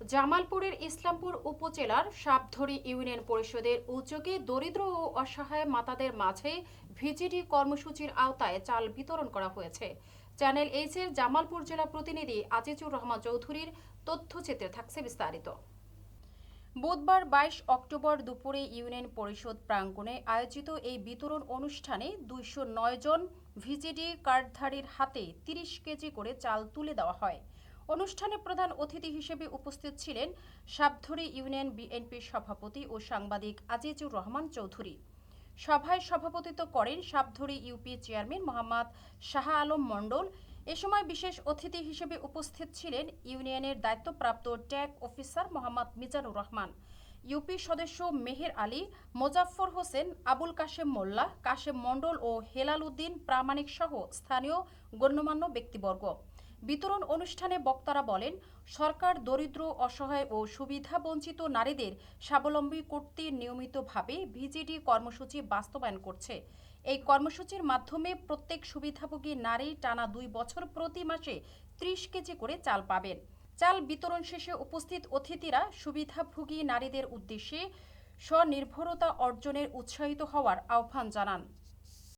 জামালপুরের ইসলামপুর উপজেলার সাপধরি ইউনিয়ন পরিষদের উদ্যোগে দরিদ্র ও অসহায় মাতাদের মাঝে ভিজিডি কর্মসূচির আওতায় চাল বিতরণ করা হয়েছে। চ্যানেল এইচ এর জামালপুর জেলা প্রতিনিধি আজিজুর রহমান চৌধুরীর তথ্যচিত্রে থাকছে বিস্তারিত। বুধবার বাইশ অক্টোবর দুপুরে ইউনিয়ন পরিষদ প্রাঙ্গণে আয়োজিত এই বিতরণ অনুষ্ঠানে দুইশো নয় জন ভিজিডি কার্ডধারীর হাতে তিরিশ কেজি করে চাল তুলে দেওয়া হয়। অনুষ্ঠানে প্রধান অতিথি হিসেবে উপস্থিত ছিলেন সাবধরি ইউনিয়ন বিএনপির সভাপতি ও সাংবাদিক আজিজুর রহমান চৌধুরী। সভায় সভাপতিত্ব করেন সাবধরি ইউপি চেয়ারম্যান মোহাম্মদ শাহ আলম মণ্ডল। এ সময় বিশেষ অতিথি হিসেবে উপস্থিত ছিলেন ইউনিয়নের দায়িত্বপ্রাপ্ত tag officer Mohammad Mizanur Rahman. UP সদস্য মেহের আলী, মোজাফফর হোসেন, আবুল কাশেম মোল্লা, কাশেম মণ্ডল ও হেলাল উদ্দিন প্রামাণিক সহ স্থানীয় গণ্যমান্য ব্যক্তিবর্গ। বিতরণ অনুষ্ঠানে বক্তারা বলেন, সরকার দরিদ্র, অসহায় ও সুবিধাবঞ্চিত নারীদের স্বাবলম্বী করতে নিয়মিতভাবে ভিজিডি কর্মসূচি বাস্তবায়ন করছে। এই কর্মসূচির মাধ্যমে প্রত্যেক সুবিধাভোগী নারী টানা দুই বছর প্রতি মাসে ত্রিশ কেজি করে চাল পাবেন। চাল বিতরণ শেষে উপস্থিত অতিথিরা সুবিধাভোগী নারীদের উদ্দেশ্যে স্বনির্ভরতা অর্জনের উৎসাহিত হওয়ার আহ্বান জানান।